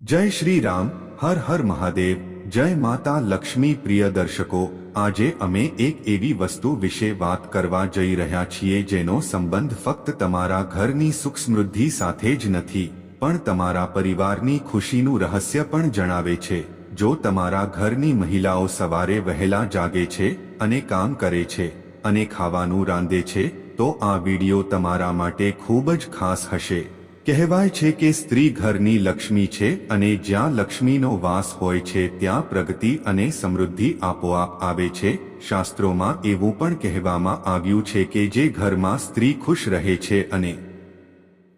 જય શ્રી રામ, હર હર મહાદેવ, જય માતા લક્ષ્મી પ્રિય દર્શકો, આજે અમે એક એવી વસ્તુ વિશે વાત કરવા જઈ રહ્યા છીએ જેનો સંબંધ ફક્ત તમારા ઘરની સુખ સમૃદ્ધિ સાથે જ નથી, પણ તમારા પરિવારની ખુશીનું રહસ્ય પણ જણાવે છે. જો તમારા ઘરની મહિલાઓ સવારે વહેલા જાગે છે અને કામ કરે છે અને ખાવાનું રાંધે છે, તો આ વિડિયો તમારા માટે ખૂબ જ ખાસ હશે. કહેવાય છે કે સ્ત્રી ઘરની લક્ષ્મી છે અને જ્યાં લક્ષ્મીનો વાસ હોય છે ત્યાં પ્રગતિ અને સમૃદ્ધિ આપોઆપ આવે છે. શાસ્ત્રોમાં એવું પણ કહેવામાં આવ્યું છે કે જે ઘરમાં સ્ત્રી ખુશ રહે છે અને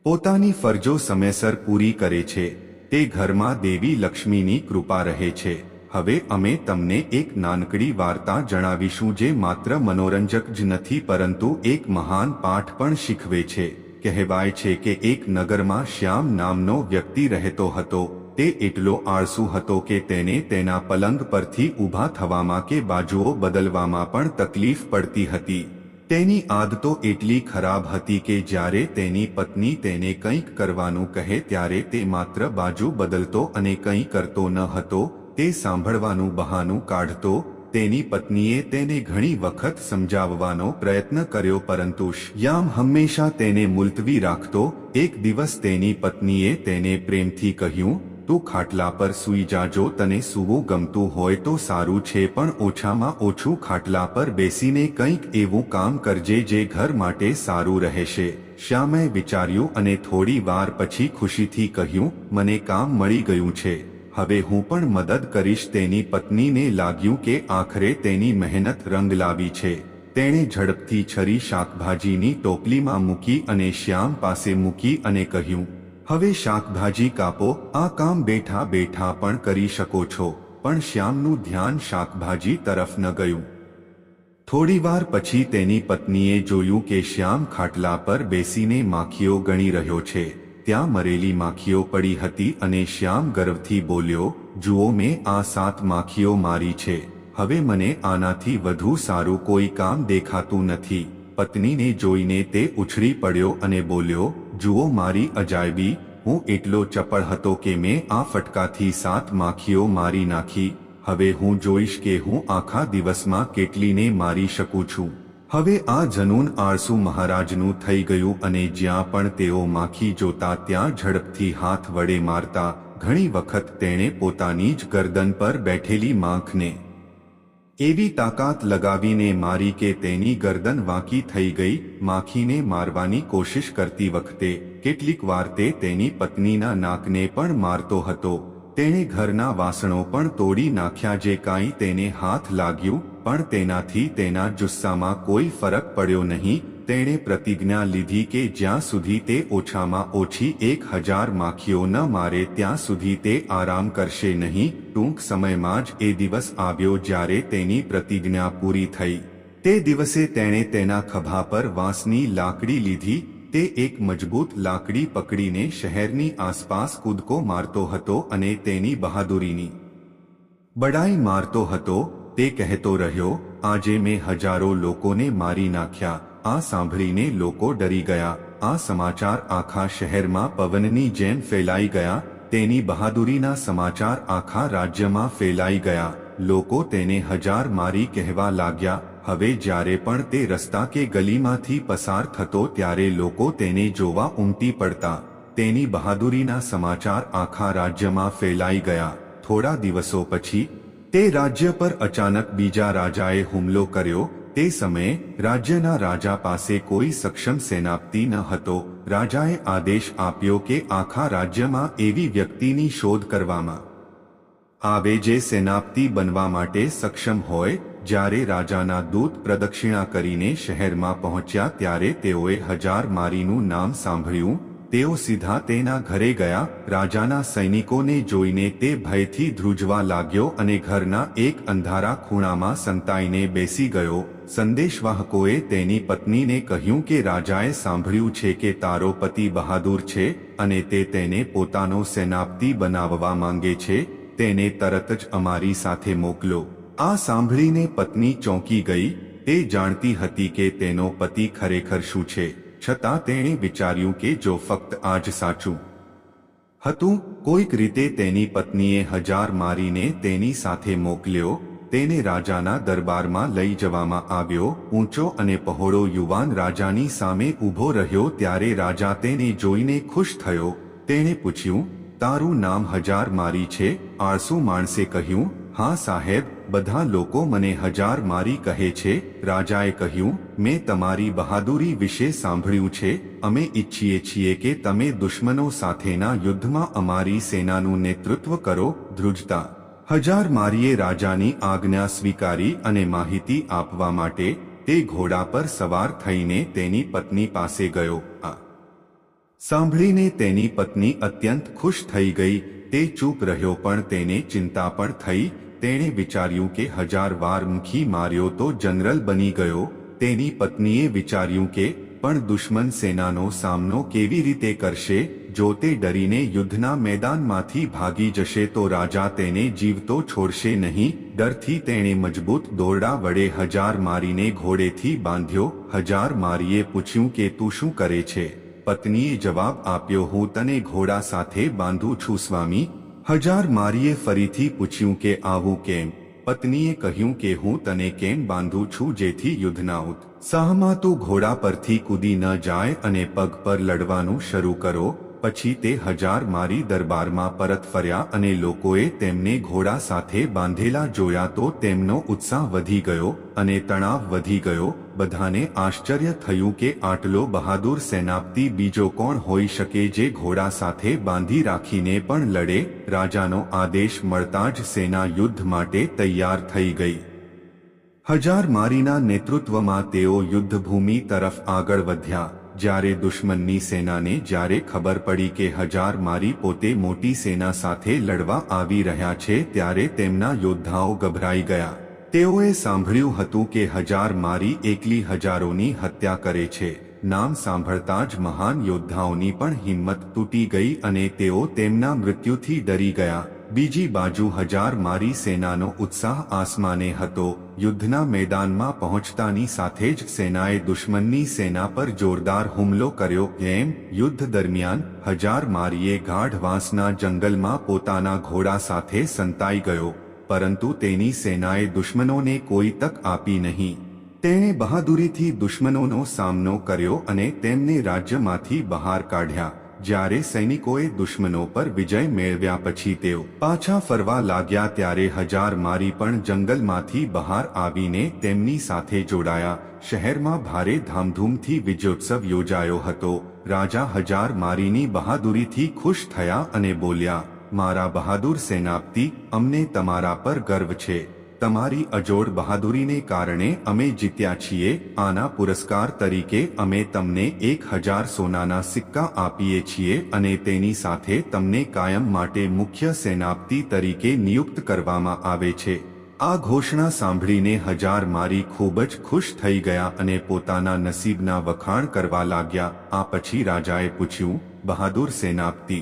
પોતાની ફરજો સમયસર પૂરી કરે છે, તે ઘરમાં દેવી લક્ષ્મીની કૃપા રહે છે. હવે અમે તમને એક નાનકડી વાર્તા જણાવીશું જે માત્ર મનોરંજક જ નથી પરંતુ એક મહાન પાઠ પણ શીખવે છે. કહેવાય છે કે એક નગરમાં શ્યામ નામનો વ્યક્તિ રહેતો હતો. તે એટલો આળસુ હતો કે તેને તેના પલંગ પરથી ઊભા થવામાં કે બાજુઓ બદલવામાં પણ તકલીફ પડતી હતી. તેની આદતો એટલી ખરાબ હતી કે જ્યારે તેની પત્ની તેને કંઈક કરવાનું કહે ત્યારે તે માત્ર બાજુ બદલતો અને કંઈ કરતો ન હતો, તે સાંભળવાનું બહાનું કાઢતો તેની પત્નીએ તેને ઘણી વખત સમજાવવાનો પ્રયત્ન કર્યો પરંતુ શ્યામ હંમેશા તેને મુલતવી રાખતો, એક દિવસ તેની પત્નીએ તેને પ્રેમથી કહ્યું, તું ખાટલા પર સૂઈ જાજો, તને સૂવું ગમતું હોય તો સારું છે, પણ ઓછામાં ઓછું ખાટલા પર બેસીને કંઈક એવું કામ કરજે જે ઘર માટે સારું રહેશે. શ્યામે વિચાર્યું અને થોડી વાર પછી ખુશીથી કહ્યું, મને કામ મળી ગયું છે. હવે હું પણ મદદ કરીશ તેની પત્નીને લાગ્યું કે આખરે તેની મહેનત રંગ લાવી છે. તેણે ઝડપથી છરી શાકભાજીની ટોપલીમાં મૂકી અને શ્યામ પાસે મૂકી અને કહ્યું, હવે શાકભાજી કાપો, આ કામ બેઠા બેઠા પણ કરી શકો છો. પણ શ્યામનું ધ્યાન શાકભાજી તરફ ન ગયું. થોડીવાર પછી તેની પત્નીએ જોયું કે શ્યામ ખાટલા પર બેસીને માખીઓ ગણી રહ્યો છે. ત્યાં મરેલી માખીઓ પડી હતી અને શ્યામ ગર્વથી બોલ્યો, જુઓ, મેં આ સાત માખીઓ મારી છે. હવે મને આનાથી વધુ સારું કોઈ કામ દેખાતું નથી. પત્નીને જોઈને તે ઉછળી પડ્યો અને બોલ્યો, જુઓ, મારી અજાયબી, હું એટલો ચપળ હતો કે મેં આ ફટકાથી સાત માખીઓ મારી નાખી. હવે હું જોઈશ કે હું આખા દિવસમાં કેટલીને મારી શકું છું. હવે આ જનૂન આળસુ મહારાજનું થઈ ગયું અને જ્યાં પણ તેઓ માખી જોતા ત્યાં ઝડપથી હાથ વડે મારતા, ઘણી વખત તેણે પોતાની જ ગરદન પર બેઠેલી માખને એવી તાકાત લગાવીને મારી કે તેની ગરદન વાંકી થઈ ગઈ, માખીને મારવાની કોશિશ કરતી વખતે કેટલીક વાર તે તેની પત્નીના નાકને પણ મારતો હતો. તેણે ઘરના વાસણો પણ તોડી નાખ્યા જે કાંઈ તેને હાથ લાગ્યું, પણ તેનાથી તેના જુસ્સામાં કોઈ ફરક પડ્યો નહીં. તેણે પ્રતિજ્ઞા લીધી કે જ્યાં સુધી તે ઓછામાં ઓછી એક હજાર માખીઓ ન મારે ત્યાં સુધી તે આરામ કરશે નહીં. ટૂંક સમયમાં જ એ દિવસ આવ્યો જ્યારે તેની પ્રતિજ્ઞા પૂરી થઈ. તે દિવસે તેણે તેના ખભા પર વાંસની લાકડી લીધી તે એક મજબૂત લાકડી પકડીને શહેરની આસપાસ કૂદકો મારતો હતો અને તેની બહાદુરીની બડાઈ મારતો હતો, તે કહેતો રહ્યો, આજે મેં હજારો લોકોને મારી નાખ્યા, આ સાંભળીને લોકો ડરી ગયા, આ સમાચાર આખા શહેરમાં પવનની જેમ ફેલાઈ ગયા, તેની બહાદુરીના સમાચાર આખા રાજ્યમાં ફેલાઈ ગયા. લોકો તેને હજાર મારી કહેવા લાગ્યા, હવે જ્યારે પણ તે રસ્તા કે ગલીમાંથી પસાર થતો ત્યારે લોકો તેને જોવા ઉમટી પડતા. તેની બહાદુરીના સમાચાર આખા રાજ્યમાં ફેલાઈ ગયા. થોડા દિવસો પછી, તે રાજ્ય પર અચાનક બીજા રાજાએ હુમલો કર્યો. તે સમયે, રાજ્યના રાજા પાસે કોઈ સક્ષમ સેનાપતિ ન હતો. રાજાએ આદેશ આપ્યો કે આખા રાજ્યમાં એવી વ્યક્તિની શોધ કરવામાં આવે જે સેનાપતિ બનવા માટે સક્ષમ હોય, જ્યારે રાજાના દૂત પ્રદક્ષિણા કરીને શહેરમાં પહોંચ્યા ત્યારે તેઓએ હજાર મારીનું નામ સાંભળ્યું. તેઓ સીધા તેના ઘરે ગયા. રાજાના સૈનિકોને જોઈને તે ભયથી ધ્રુજવા લાગ્યો અને ઘરના એક અંધારા ખૂણામાં સંતાઈને બેસી ગયો. સંદેશવાહકોએ તેની પત્નીને કહ્યું કે, રાજાએ સાંભળ્યું છે કે તારો પતિ બહાદુર છે અને તે તેને પોતાનો સેનાપતિ બનાવવા માંગે છે. તેને તરત જ અમારી સાથે મોકલો. આ સાંભળીને પત્ની ચોંકી ગઈ, તે જાણતી હતી કે તેનો પતિ ખરેખર શું છે, છતાં તેણે વિચાર્યું કે જો ફક્ત આજ સાચું હતું, કોઈક રીતે તેની પત્નીએ હજાર મારીને તેની સાથે મોકલ્યો, તેને રાજાના દરબારમાં લઈ જવામાં આવ્યો, ઊંચો અને પહોળો યુવાન રાજાની સામે ઊભો રહ્યો ત્યારે રાજા તેને જોઈને ખુશ થયો, તેણે પૂછ્યું તારું નામ હજાર મારી છે, આળસુ માણસે કહ્યું, હા સાહેબ, બધા લોકો મને હજાર મારી કહે છે. રાજાએ કહ્યું, મેં તમારી બહાદુરી વિશે સાંભળ્યું છે, અમે ઈચ્છીએ છીએ કે તમે દુશ્મનો સાથેના યુદ્ધમાં અમારી સેનાનું નેતૃત્વ કરો, ધ્રુજતા. હજાર મારીએ રાજાની આજ્ઞા સ્વીકારી અને માહિતી આપવા માટે તે ઘોડા પર સવાર થઈને તેની પત્ની પાસે ગયો. આ સાંભળીને તેની પત્ની અત્યંત ખુશ થઈ ગઈ, તે ચૂપ રહ્યો પણ તેને ચિંતા પણ થઈ, તેણે વિચાર્યું કે હજાર વાર મુખી માર્યો તો જનરલ બની ગયો, તેની પત્નીએ વિચાર્યું કે, પણ દુશ્મન સેનાનો સામનો કેવી રીતે કરશે, જો તે ડરીને યુદ્ધના મેદાનમાંથી ભાગી જશે તો રાજા તેને જીવતો છોડશે નહીં, ડરથી તેણે મજબૂત દોરડા વડે હજાર મારીને ઘોડેથી બાંધ્યો, હજાર મારીએ પૂછ્યું કે તું શું કરે છે? પત્નીએ જવાબ આપ્યો, હું તને ઘોડા સાથે બાંધું છું, સ્વામી. હજાર મારીએ ફરીથી પૂછ્યું કે, આવું કેમ? પત્નીએ કહ્યું કે, હું તને કેમ બાંધું છું, જેથી યુદ્ધના ઉત્સાહમાં તું ઘોડા પરથી કૂદી ન જાય અને પગ પર લડવાનું શરૂ કરો. પછી તે હજાર મારી દરબારમાં પરત ફર્યા અને લોકોએ તેમને ઘોડા સાથે બાંધેલા જોયા તો તેમનો ઉત્સાહ વધી ગયો અને તણાવ વધી ગયો. બધાને આશ્ચર્ય થયું કે આટલો બહાદુર સેનાપતિ બીજો કોણ હોઈ શકે જે ઘોડા સાથે બાંધી રાખીને પણ લડે? રાજાનો આદેશ મળતા જ સેના યુદ્ધ માટે તૈયાર થઈ ગઈ. હજાર મારીના નેતૃત્વમાં તેઓ યુદ્ધભૂમિ તરફ આગળ વધ્યા. જ્યારે દુશ્મનની સેનાને જ્યારે ખબર પડી કે હજાર મારી પોતે મોટી સેના સાથે લડવા આવી રહ્યા છે ત્યારે તેમના યોદ્ધાઓ ગભરાઈ ગયા. તેઓએ સાંભળ્યું હતું કે હજાર મારી એકલી હજારોની હત્યા કરે છે. નામ સાંભળતા જ મહાન યોદ્ધાઓની પણ હિંમત તૂટી ગઈ અને તેઓ તેમના મૃત્યુથી ડરી ગયા. બીજી બાજુ હજાર મારી સેનાનો ઉત્સાહ આસમાને હતો. યુદ્ધના મેદાનમાં પહોંચતાની સાથે જ સેનાએ દુશ્મનની સેના પર જોરદાર હુમલો કર્યો. એમ યુદ્ધ દરમિયાન હજાર મારીએ ગાઢવાંસના જંગલમાં પોતાના ઘોડા સાથે સંતાઈ ગયો, પરંતુ તેની સેનાએ દુશ્મનોને કોઈ તક આપી નહીં. તેણે બહાદુરીથી દુશ્મનોનો સામનો કર્યો અને તેમને રાજ્યમાંથી બહાર કાઢ્યા. જ્યારે સૈનિકોએ દુશ્મનો પર વિજય મેળવ્યા પછી તેઓ પાછા ફરવા લાગ્યા ત્યારે હજાર મારી પણ જંગલમાંથી બહાર આવીને તેમની સાથે જોડાયા. શહેરમાં ભારે ધામધૂમથી વિજયોત્સવ યોજાયો હતો. રાજા હજાર મારીની બહાદુરીથી ખુશ થયા અને બોલ્યા, મારા બહાદુર સેનાપતિ, અમને તમારા પર ગર્વ છે. તમારી અજોડ બહાદુરીને કારણે અમે જીત્યા છીએ. આના પુરસ્કાર તરીકે અમે તમને એક હજાર સોનાના સિક્કા આપીએ છીએ અને તેની સાથે તમને કાયમ માટે મુખ્ય સેનાપતિ તરીકે નિયુક્ત કરવામાં આવે છે. આ ઘોષણા સાંભળીને હજાર મારી ખૂબ જ ખુશ થઈ ગયા અને પોતાના નસીબના વખાણ કરવા લાગ્યા. આ પછી રાજાએ પૂછ્યું, બહાદુર સેનાપતિ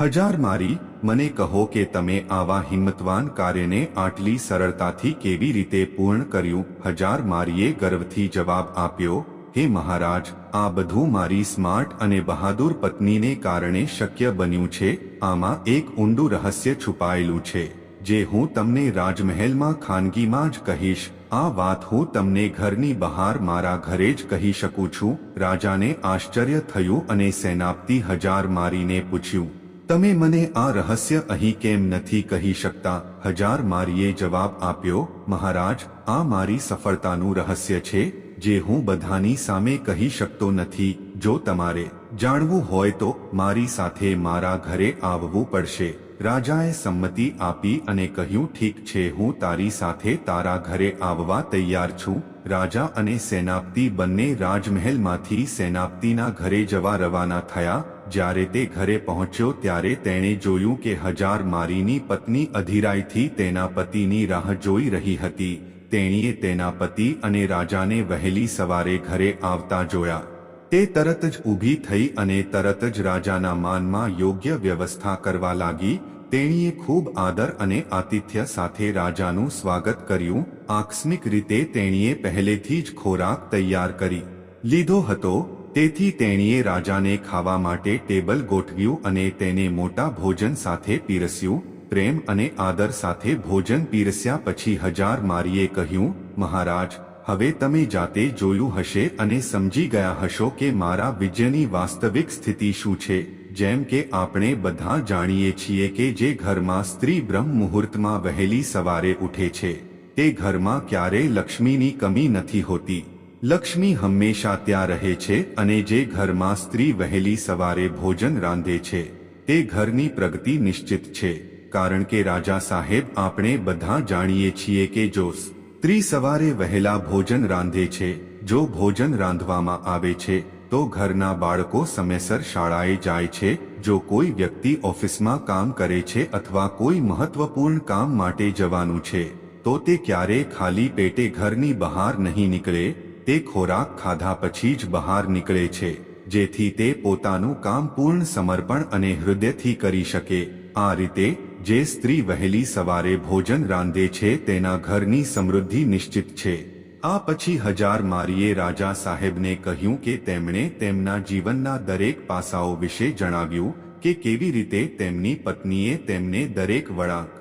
હજાર મારી, મને કહો કે તમે આવા હિંમતવાન કાર્યને આટલી સરળતાથી કેવી રીતે પૂર્ણ કર્યું? હજાર મારીએ ગર્વથી જવાબ આપ્યો, હે મહારાજ, આ બધું મારી સ્માર્ટ અને બહાદુર પત્નીને કારણે શક્ય બન્યું છે. આમાં એક ઊંડું રહસ્ય છુપાયેલું છે, જે હું તમને રાજમહેલમાં ખાનગીમાં જ કહીશ. આ વાત હું તમને ઘરની બહાર મારા ઘરે જ કહી શકું છું. રાજાને આશ્ચર્ય થયું અને સેનાપતિ હજાર મારીને પૂછ્યું તમે મને આ રહસ્ય અહીં કેમ નથી કહી શકતા? હજાર મારીએ જવાબ આપ્યો, મહારાજ, આ મારી સફળતાનું રહસ્ય છે, જે હું બધાની સામે કહી શકતો નથી. જો તમારે જાણવું હોય તો મારી સાથે મારા ઘરે આવવું પડશે. રાજાએ સંમતિ આપી અને કહ્યું, ઠીક છે, હું તારી સાથે તારા ઘરે આવવા તૈયાર છું. રાજા અને સેનાપતિ બંને રાજમહેલમાંથી સેનાપતિના ઘરે જવા રવાના થયા. જ્યારે તે ઘરે પહોંચ્યો ત્યારે તેણે જોયું કે હજાર મારીની પત્ની અધીરાઈથી તેના પતિની રાહ જોઈ રહી હતી. તેણીએ તેના પતિ અને રાજાને વહેલી સવારે ઘરે આવતા જોયા. તે તરત જ ઊભી થઈ અને તરત જ રાજાના માનમાં યોગ્ય વ્યવસ્થા કરવા લાગી. તેણીએ ખૂબ આદર અને આતિથ્ય સાથે રાજાનું સ્વાગત કર્યું. આકસ્મિક રીતે તેણીએ પહેલેથી જ ખોરાક તૈયાર કરી લીધો હતો. તેથી તેણીએ રાજાને ખાવા માટે ટેબલ ગોઠવ્યું અને તેને મોટા ભોજન સાથે પીરસ્યું, પ્રેમ અને આદર સાથે ભોજન પીરસ્યા પછી હજાર મારીએ કહ્યું, મહારાજ, હવે તમે જાતે જોયું હશે અને સમજી ગયા હશો કે મારા વિજયની વાસ્તવિક સ્થિતિ શું છે, જેમ કે આપણે બધા જાણીએ છીએ કે જે ઘરમાં સ્ત્રી બ્રહ્મ મુહૂર્તમાં વહેલી સવારે ઉઠે છે, તે ઘરમાં ક્યારેય લક્ષ્મીની કમી નથી હોતી. લક્ષ્મી હંમેશા ત્યાં રહે છે અને જે ઘરમાં સ્ત્રી વહેલી સવારે ભોજન રાંધે છે, તે ઘરની પ્રગતિ નિશ્ચિત છે, કારણ કે રાજા સાહેબ આપણે બધા જાણીએ છીએ કે જો સ્ત્રી સવારે વહેલા ભોજન રાંધે છે, જો ભોજન રાંધવામાં આવે છે, તો ઘરના બાળકો સમયસર શાળાએ જાય છે, જો કોઈ વ્યક્તિ ઓફિસમાં કામ કરે છે અથવા કોઈ મહત્વપૂર્ણ કામ માટે જવાનું છે, તો તે ક્યારેય ખાલી પેટે ઘરની બહાર નહીં નીકળે તે ખોરાક ખાધા પછી જ બહાર નીકળે છે, જેથી તે પોતાનું કામ પૂર્ણ સમર્પણ અને હૃદયથી કરી શકે. આ રીતે, જે સ્ત્રી વહેલી સવારે ભોજન રાંધે છે તેના ઘરની સમૃદ્ધિ નિશ્ચિત છે. આ પછી હજાર મારીએ રાજા સાહેબને કહ્યું કે તેમણે તેમના જીવનના દરેક પાસાઓ વિશે જણાવ્યું કે કેવી રીતે તેમની પત્નીએ તેમને દરેક વળાંક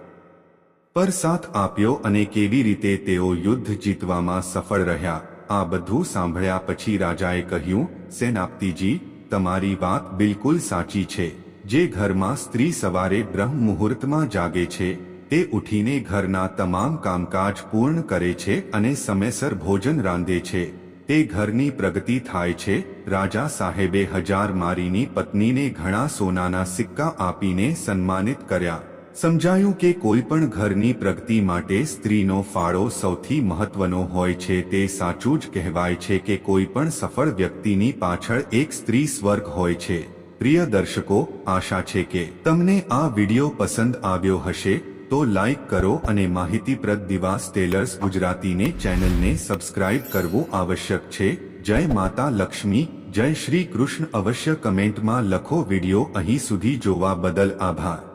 પર સાથ આપ્યો અને કેવી રીતે તેઓ યુદ્ધ જીતવામાં સફળ રહ્યા. આ બધું સાંભળ્યા પછી રાજાએ કહ્યું, સેનાપતિજી, તમારી વાત બિલકુલ સાચી છે. જે ઘરમાં સ્ત્રી સવારે બ્રહ્મ મુહૂર્તમાં જાગે છે, તે ઉઠીને ઘરના તમામ કામકાજ પૂર્ણ કરે છે અને સમયસર ભોજન રાંધે છે. તે ઘરની પ્રગતિ થાય છે. રાજા સાહેબે હજાર મારીની પત્નીને ઘણા સોનાના સિક્કા આપીને સન્માનિત કર્યા. સમજાયું કે કોઈ પણ ઘરની પ્રગતિ માટે સ્ત્રીનો ફાળો સૌથી મહત્વનો હોય છે, તે સાચું જ કહેવાય છે કે કોઈ પણ સફળ વ્યક્તિની પાછળ એક સ્ત્રી સ્વર્ગ હોય છે. પ્રિય દર્શકો, આશા છે કે તમને આ વિડિયો પસંદ આવ્યો હશે, તો લાઈક કરો અને માહિતીપ્રદ દિવાસ ટેલર્સ ગુજરાતીને ચેનલને સબસ્ક્રાઇબ કરવું આવશ્યક છે. જય માતા લક્ષ્મી, જય શ્રી કૃષ્ણ. અવશ્ય કમેન્ટમાં લખો વિડિયો અહીં સુધી જોવા બદલ આભાર.